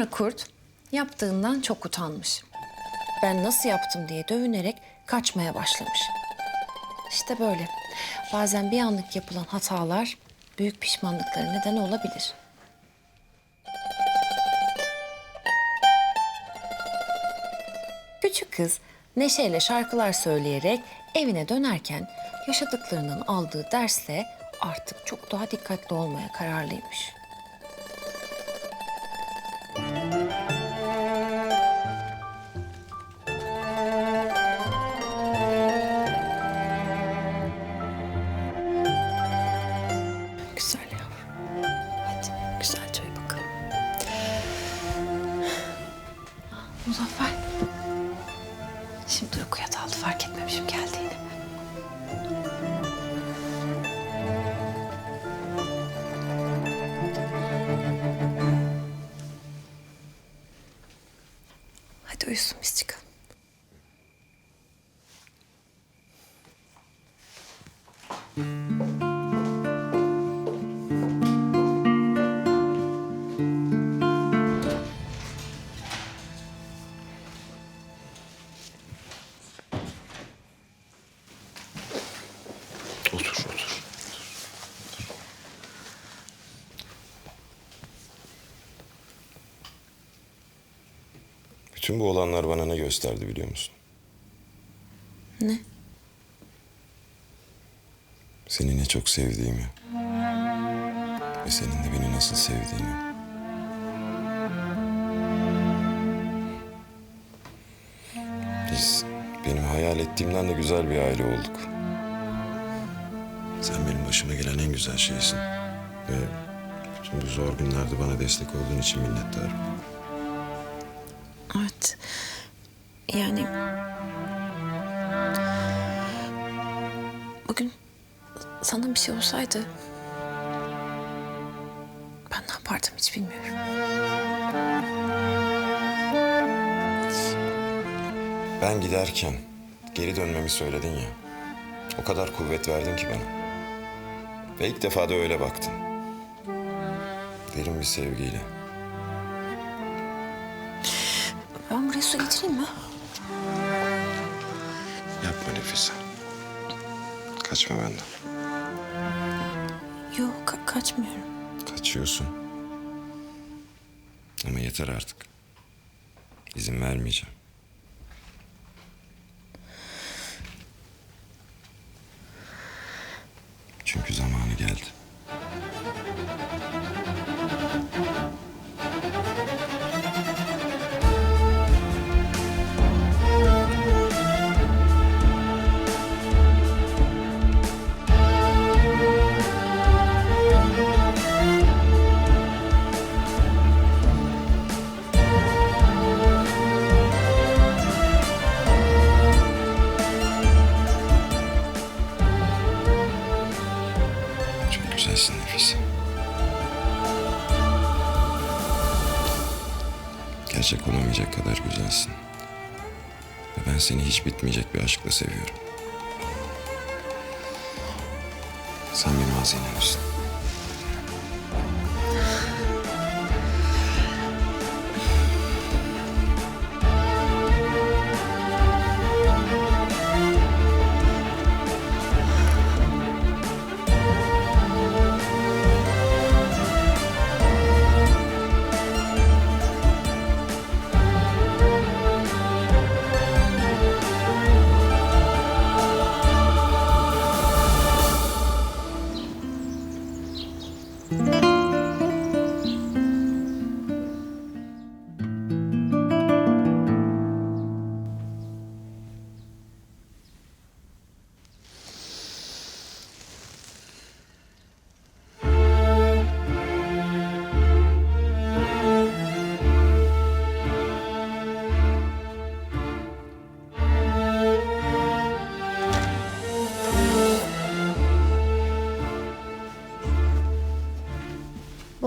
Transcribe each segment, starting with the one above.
Sonra kurt yaptığından çok utanmış. Ben nasıl yaptım diye dövünerek kaçmaya başlamış. İşte böyle. Bazen bir anlık yapılan hatalar büyük pişmanlıklara neden olabilir. Küçük kız neşeyle şarkılar söyleyerek evine dönerken yaşadıklarından aldığı dersle artık çok daha dikkatli olmaya kararlıymış. Muzaffer. Şimdi uykuya daldı fark etmemişim geldiğini. Hadi uyusun biz çıkalım. Otur, Bütün bu olanlar bana ne gösterdi biliyor musun? Ne? Seni ne çok sevdiğimi. Ve senin de beni nasıl sevdiğini. Biz benim hayal ettiğimden de güzel bir aile olduk. Sen benim başıma gelen en güzel şeysin. Ve bütün bu zor günlerde bana destek olduğun için minnettarım. Evet. Yani... Bugün sana bir şey olsaydı... Ben ne yapardım hiç bilmiyorum. Ben giderken geri dönmemi söyledin ya. O kadar kuvvet verdin ki bana. Ve ilk defa da öyle baktın. Derin bir sevgiyle. Buraya su getireyim mi? Yapma Nefise. Kaçma benden. Yok ka- kaçmıyorum. Kaçıyorsun. Ama yeter artık. İzin vermeyeceğim. Gerçek olamayacak kadar güzelsin. Ve ben seni hiç bitmeyecek bir aşkla seviyorum. Sen benim hazinemsin.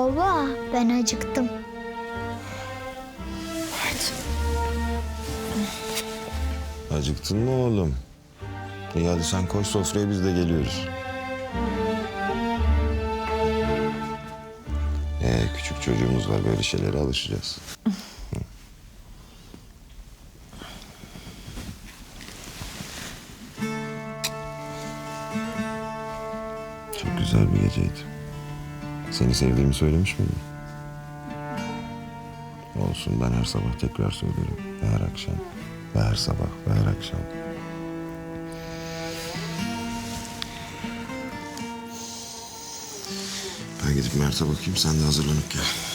Baba ben acıktım. Acıktın mı oğlum? İyi hadi sen koş sofraya biz de geliyoruz. Ee küçük çocuğumuz var böyle şeylere alışacağız. Çok güzel bir geceydi. Seni sevdiğimi söylemiş miydim? Olsun ben her sabah tekrar söylerim. Ve her akşam. Ve her sabah ve her akşam. Ben gidip Mert'e bakayım sen de hazırlanıp gel.